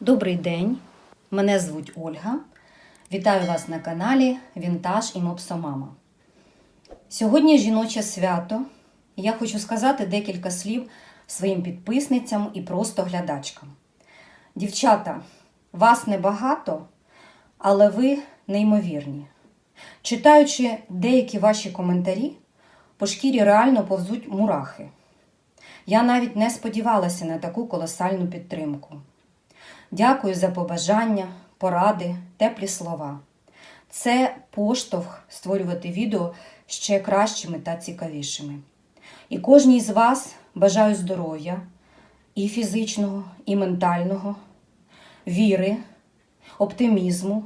Добрий день, мене звуть Ольга. Вітаю вас на каналі Вінтаж і Мопсомама. Сьогодні жіноче свято. Я хочу сказати декілька слів своїм підписницям і просто глядачкам. Дівчата, вас небагато, але ви неймовірні. Читаючи деякі ваші коментарі, по шкірі реально повзуть мурахи. Я навіть не сподівалася на таку колосальну підтримку. Дякую за побажання, поради, теплі слова. Це поштовх створювати відео ще кращими та цікавішими. І кожній з вас бажаю здоров'я і фізичного, і ментального, віри, оптимізму,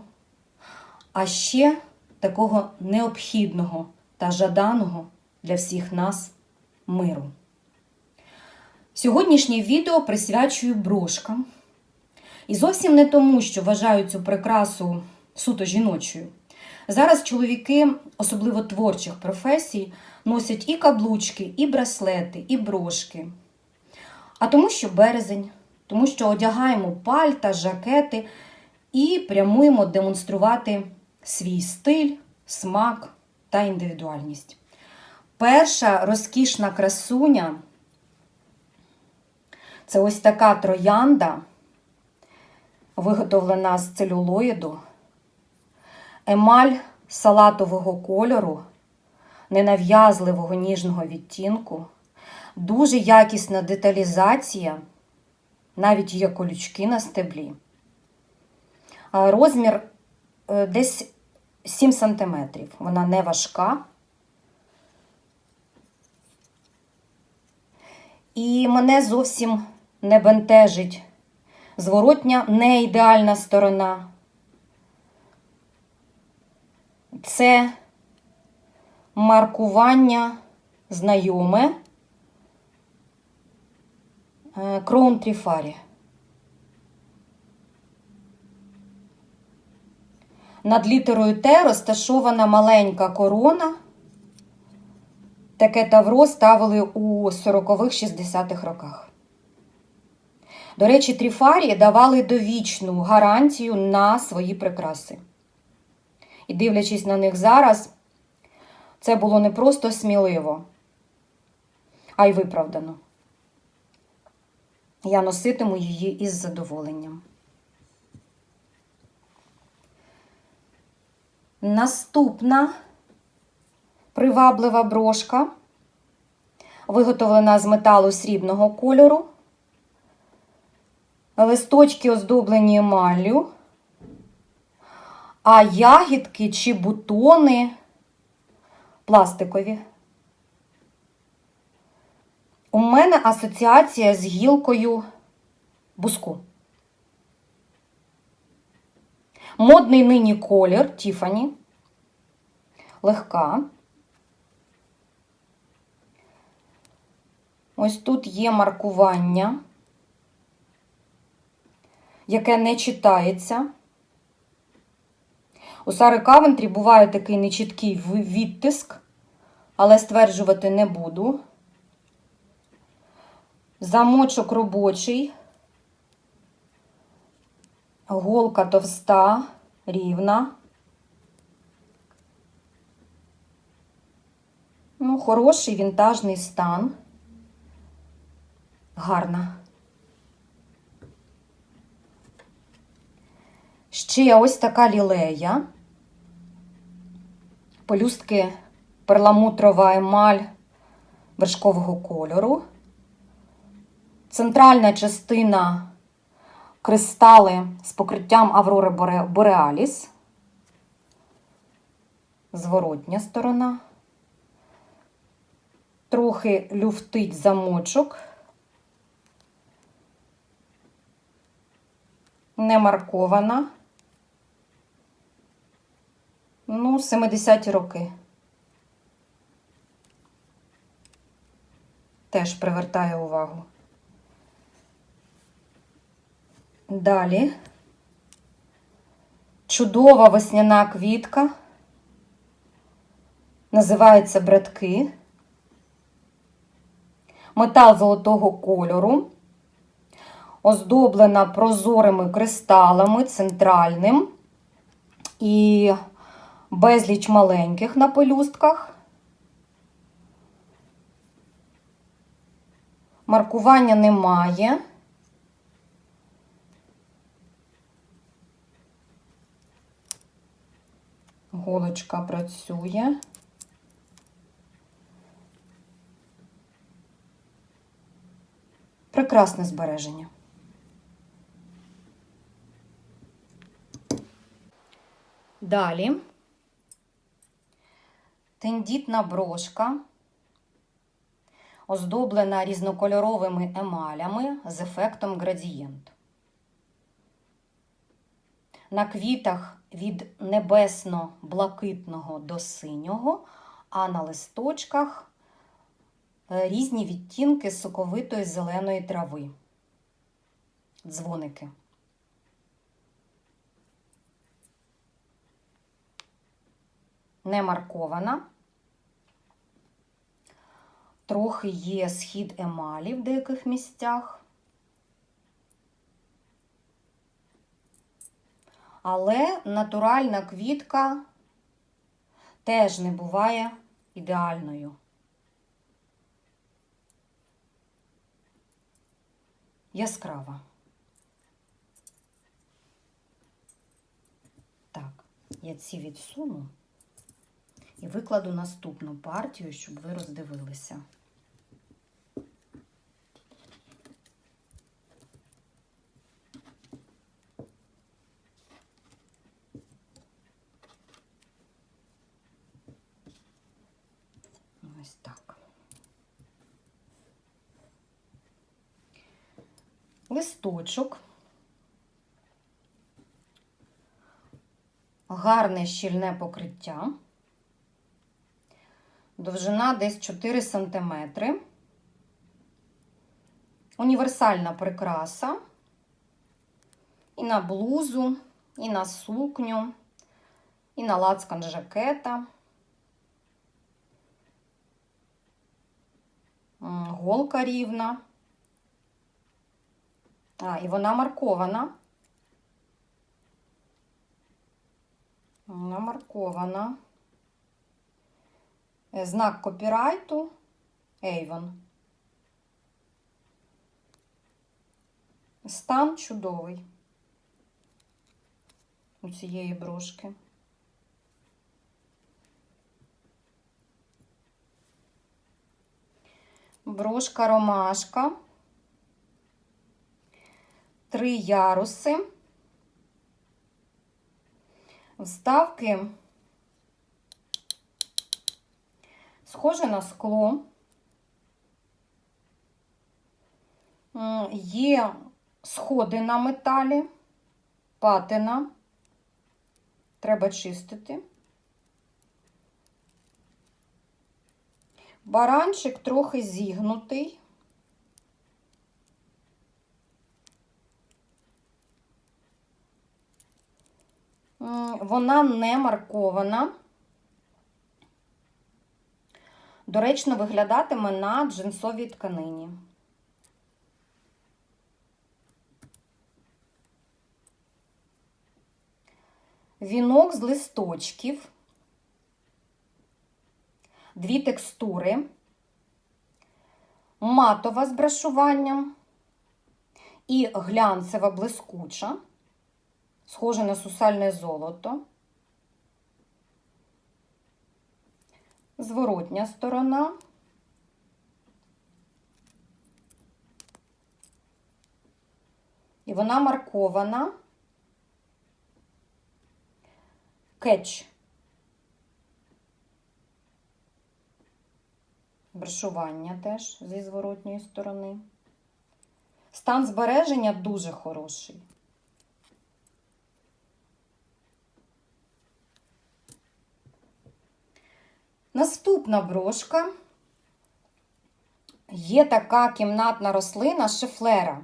а ще такого необхідного та жаданого для всіх нас миру. Сьогоднішнє відео присвячую брошкам. І зовсім не тому, що вважаю цю прикрасу суто жіночою. Зараз чоловіки, особливо творчих професій, носять і каблучки, і браслети, і брошки. А тому, що березень, тому що одягаємо пальта, жакети і прямуємо демонструвати свій стиль, смак та індивідуальність. Перша розкішна красуня це ось така троянда виготовлена з целюлоїду, емаль салатового кольору, ненав'язливого ніжного відтінку, дуже якісна деталізація, навіть є колючки на стеблі. Розмір е, десь 7 см. Вона не важка. І мене зовсім не бентежить зворотня не ідеальна сторона. Це маркування знайоме Кроун Тріфарі. Над літерою Т розташована маленька корона. Таке тавро ставили у 40-х-60-х роках. До речі, тріфарі давали довічну гарантію на свої прикраси. І дивлячись на них зараз, це було не просто сміливо, а й виправдано. Я носитиму її із задоволенням. Наступна приваблива брошка, виготовлена з металу срібного кольору. Листочки оздоблені емаллю, а ягідки чи бутони пластикові. У мене асоціація з гілкою буску. Модний нині колір Тіфані. Легка. Ось тут є маркування, яке не читається. У Сари Кавентрі буває такий нечіткий відтиск, але стверджувати не буду. Замочок робочий, голка товста, рівна. Ну, хороший вінтажний стан. Гарна. Ще ось така лілея. Полюстки перламутрова емаль вершкового кольору. Центральна частина кристали з покриттям Аврори Бореаліс. Зворотня сторона. Трохи люфтить замочок. Не маркована. Ну, 70-ті роки. Теж привертає увагу. Далі чудова весняна квітка. Називається братки. Метал золотого кольору, оздоблена прозорими кристалами центральним і безліч маленьких на пелюстках. Маркування немає. Голочка працює. Прекрасне збереження. Далі тендітна брошка, оздоблена різнокольоровими емалями з ефектом градієнт. На квітах від небесно-блакитного до синього, а на листочках е, різні відтінки соковитої зеленої трави. Дзвоники. Не маркована. Трохи є схід емалі в деяких місцях. Але натуральна квітка теж не буває ідеальною. Яскрава. Так, я ці відсуну і викладу наступну партію, щоб ви роздивилися. Ось так. Листочок. Гарне щільне покриття. Довжина десь 4 см. Універсальна прикраса. І на блузу, і на сукню, і на лацкан жакета. Голка рівна. А, і вона маркована. Вона маркована. Знак копірайту Avon. Стан чудовий у цієї брошки. Брошка ромашка. Три яруси. Вставки схоже на скло. Є сходи на металі, патина. Треба чистити. Баранчик трохи зігнутий. Вона не маркована. Доречно виглядатиме на джинсовій тканині. Вінок з листочків, дві текстури, матова з брашуванням і глянцева блискуча, схожа на сусальне золото. Зворотня сторона. І вона маркована кетч. Брошування теж зі зворотньої сторони. Стан збереження дуже хороший. Наступна брошка є така кімнатна рослина шифлера.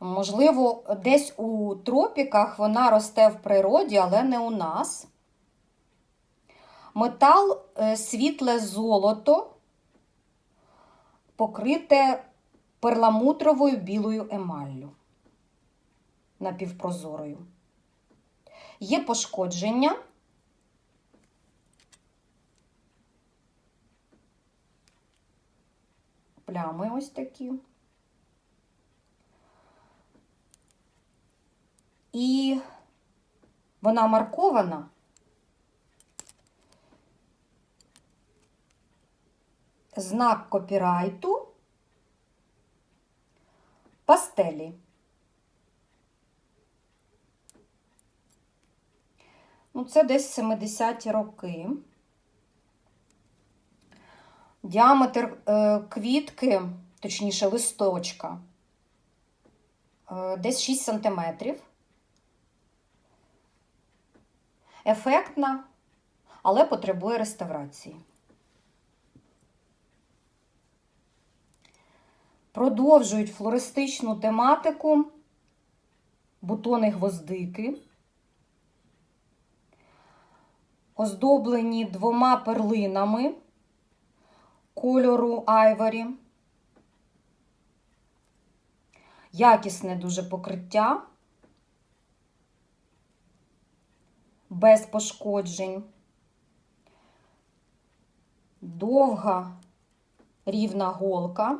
Можливо, десь у тропіках вона росте в природі, але не у нас. Метал е, світле золото, покрите перламутровою білою емаллю напівпрозорою. Є пошкодження. Плями ось такі. І вона маркована. Знак копірайту пастелі. Ну, це десь 70-ті роки. Діаметр е, квітки, точніше, листочка, е, десь 6 сантиметрів. Ефектна, але потребує реставрації. Продовжують флористичну тематику бутони гвоздики, оздоблені двома перлинами кольору айворі. Якісне дуже покриття, без пошкоджень, довга рівна голка.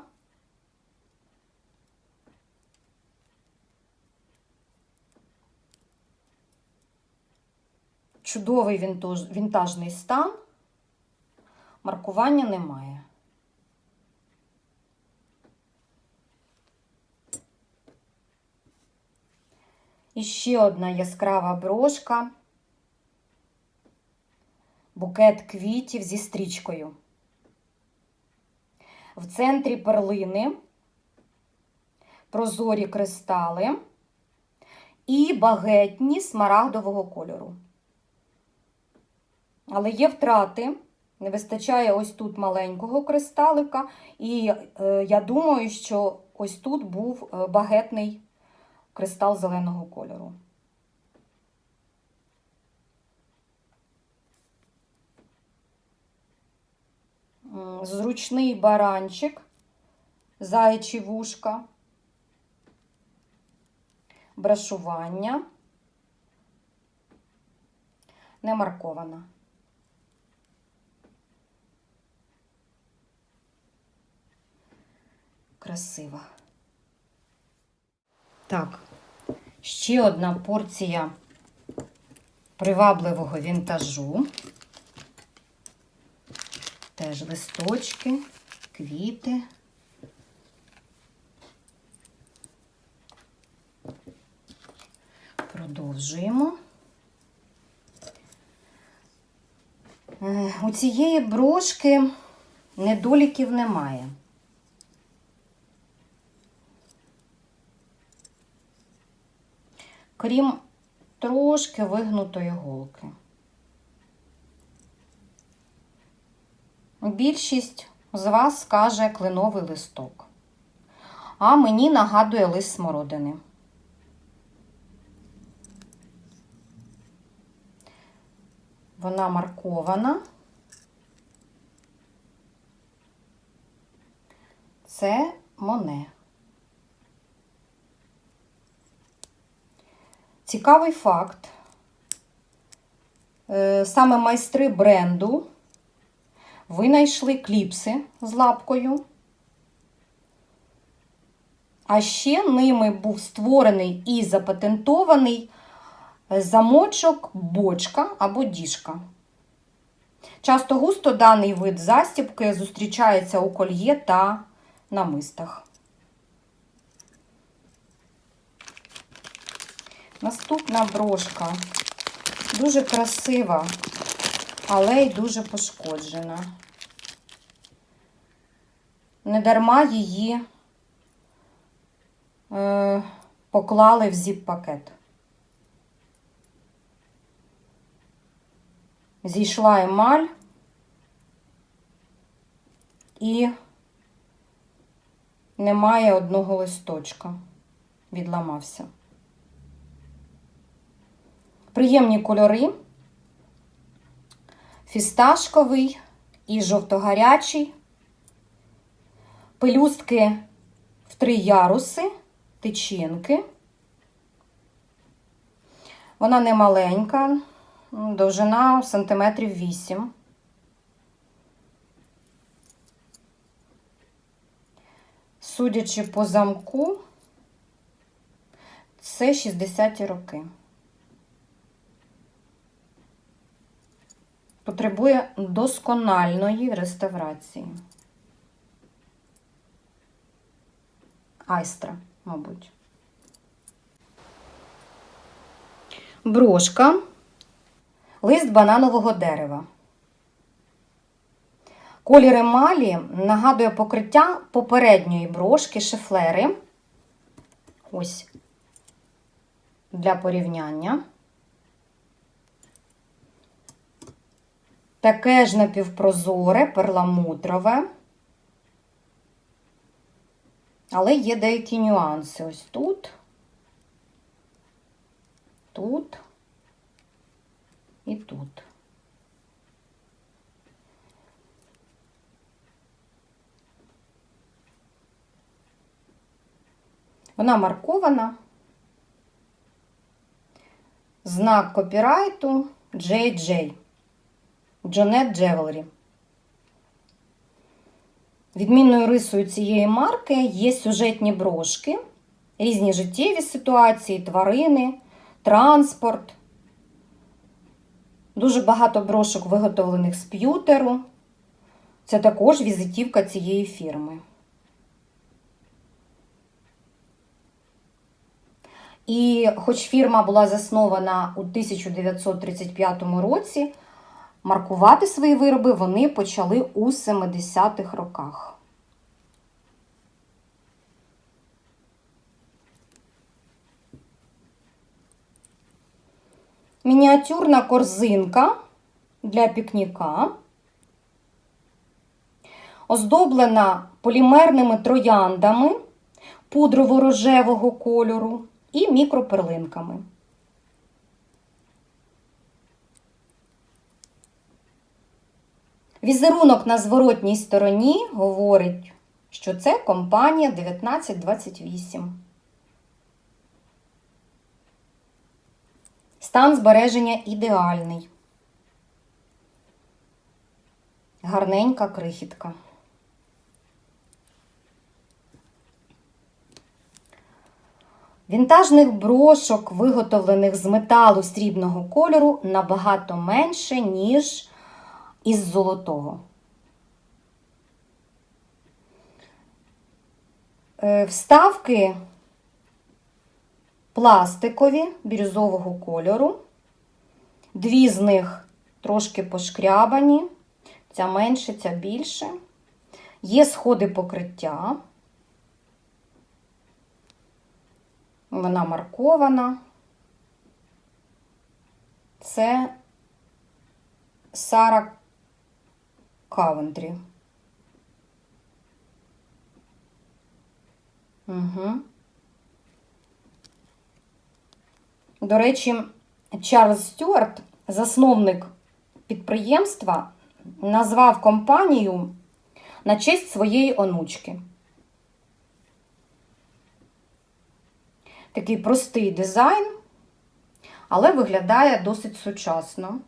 Чудовий вінтажний стан, маркування немає. І ще одна яскрава брошка, букет квітів зі стрічкою. В центрі перлини, прозорі кристали і багетні смарагдового кольору. Але є втрати, не вистачає ось тут маленького кристалика, і е, я думаю, що ось тут був е, багетний кристал зеленого кольору. Зручний баранчик, заячі вушка, брашування, не маркована. Красиво. Так, ще одна порція привабливого вінтажу. Теж листочки, квіти. Продовжуємо. Е, У цієї брошки недоліків немає. Крім трошки вигнутої голки. Більшість з вас скаже кленовий листок, а мені нагадує лист смородини. Вона маркована. Це моне. Цікавий факт. Е, Саме майстри бренду винайшли кліпси з лапкою. А ще ними був створений і запатентований замочок бочка або діжка. Часто густо даний вид застібки зустрічається у кольє та намистах. Наступна брошка дуже красива, але й дуже пошкоджена. Недарма її е, поклали в зіп-пакет. Зійшла емаль і немає одного листочка. Відламався. Приємні кольори, фісташковий і жовтогарячий. пелюстки в три яруси, тичинки. Вона не маленька, довжина сантиметрів 8. Судячи по замку, це 60-ті роки. Потребує доскональної реставрації. Айстра, мабуть. Брошка, лист бананового дерева. Колір емалі нагадує покриття попередньої брошки шифлери. Ось для порівняння. Таке ж напівпрозоре, перламутрове. Але є деякі нюанси. Ось тут, тут і тут. Вона маркована. Знак копірайту JJ. Джонет Джевелрі. Відмінною рисою цієї марки є сюжетні брошки, різні життєві ситуації, тварини, транспорт. Дуже багато брошок виготовлених з п'ютеру. Це також візитівка цієї фірми. І хоч фірма була заснована у 1935 році, маркувати свої вироби вони почали у 70-х роках. Мініатюрна корзинка для пікніка, оздоблена полімерними трояндами пудрово-рожевого кольору і мікроперлинками. Візерунок на зворотній стороні говорить, що це компанія 1928. Стан збереження ідеальний. Гарненька крихітка. Вінтажних брошок, виготовлених з металу срібного кольору, набагато менше, ніж із золотого. Е, Вставки пластикові бірюзового кольору. Дві з них трошки пошкрябані, ця менше, ця більше. Є сходи покриття. Вона маркована. Це Сара Кавентрі. Угу. До речі, Чарльз Стюарт, засновник підприємства, назвав компанію на честь своєї онучки. Такий простий дизайн, але виглядає досить сучасно.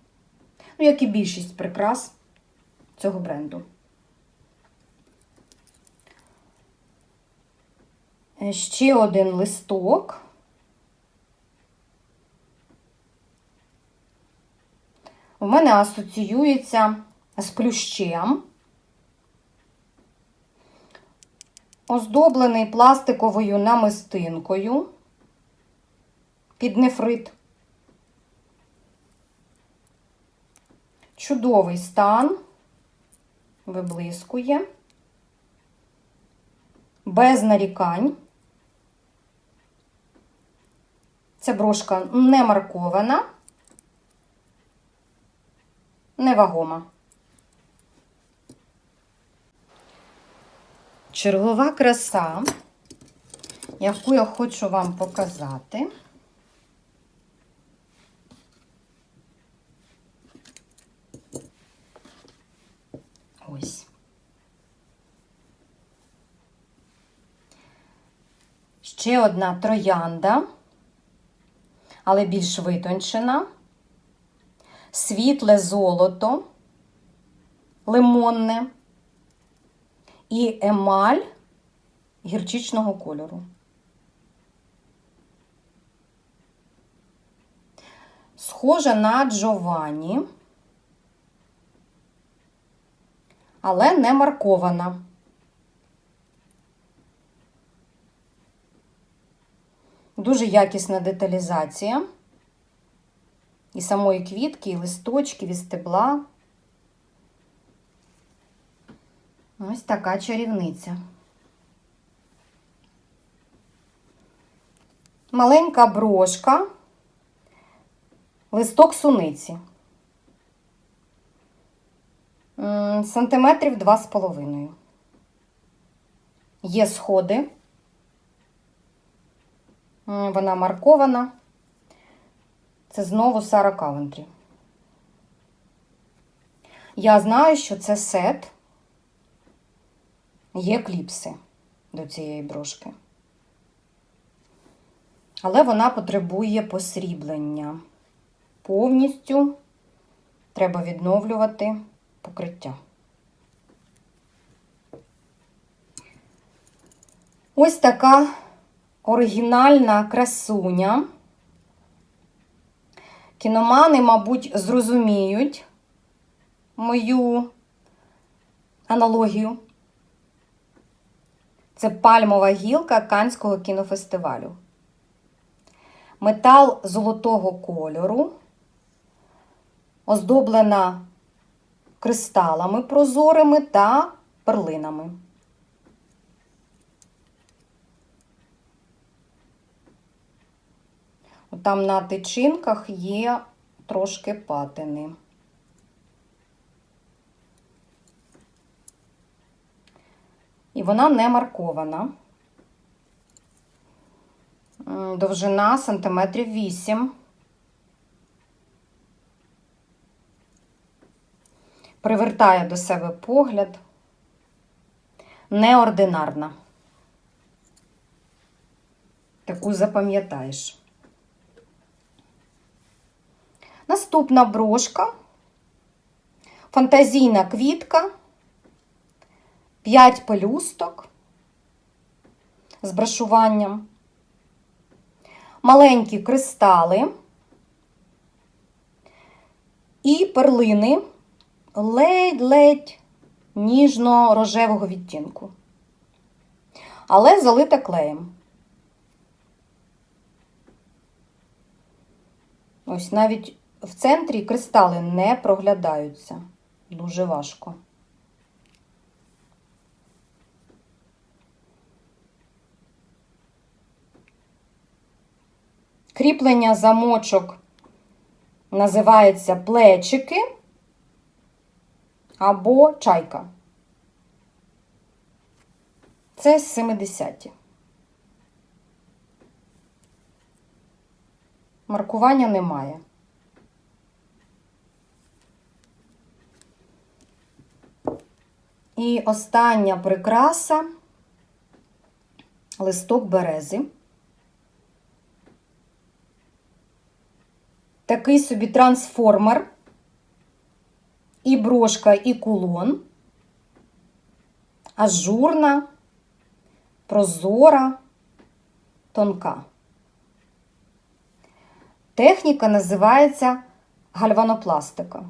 Ну, як і більшість прикрас цього бренду. Ще один листок. У мене асоціюється з плющем, оздоблений пластиковою намистинкою під нефрит. Чудовий стан, виблискує, без нарікань. Ця брошка не маркована, невагома. Чергова краса, яку я хочу вам показати. Ось. Ще одна троянда, але більш витончена, світле золото, лимонне і емаль гірчичного кольору. Схожа на Джованні, але не маркована. Дуже якісна деталізація. І самої квітки, і листочків, і стебла. Ось така чарівниця. Маленька брошка, листок суниці. Сантиметрів два з половиною. Є сходи. М, Вона маркована. Це знову Сара Кавентрі. Я знаю, що це сет. Є кліпси до цієї брошки. Але вона потребує посріблення. Повністю треба відновлювати покриття. Ось така оригінальна красуня. Кіномани, мабуть, зрозуміють мою аналогію. Це пальмова гілка Канського кінофестивалю. Метал золотого кольору, оздоблена кристалами прозорими та перлинами. Там на тичинках є трошки патини. І вона не маркована. Довжина сантиметрів 8. Привертає до себе погляд. Неординарна. Таку запам'ятаєш. Наступна брошка, фантазійна квітка, 5 пелюсток з брашуванням, маленькі кристали. І перлини ледь-ледь ніжно-рожевого відтінку, але залита клеєм. Ось навіть в центрі кристали не проглядаються. Дуже важко. Кріплення замочок називається плечики або чайка. Це 70-ті. Маркування немає. І остання прикраса листок берези. Такий собі трансформер, і брошка, і кулон, ажурна, прозора, тонка. Техніка називається гальванопластика.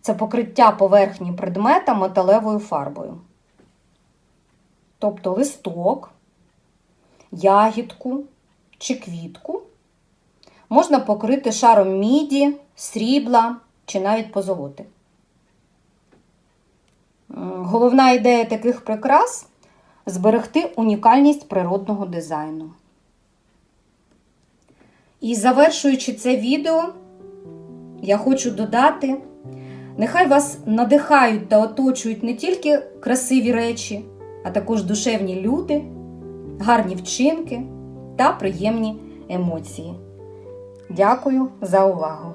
Це покриття поверхні предмета металевою фарбою. Тобто листок, ягідку чи квітку можна покрити шаром міді, срібла чи навіть позолоти. Головна ідея таких прикрас зберегти унікальність природного дизайну. І завершуючи це відео, я хочу додати, нехай вас надихають та оточують не тільки красиві речі, а також душевні люди, гарні вчинки та приємні емоції. Дякую за увагу!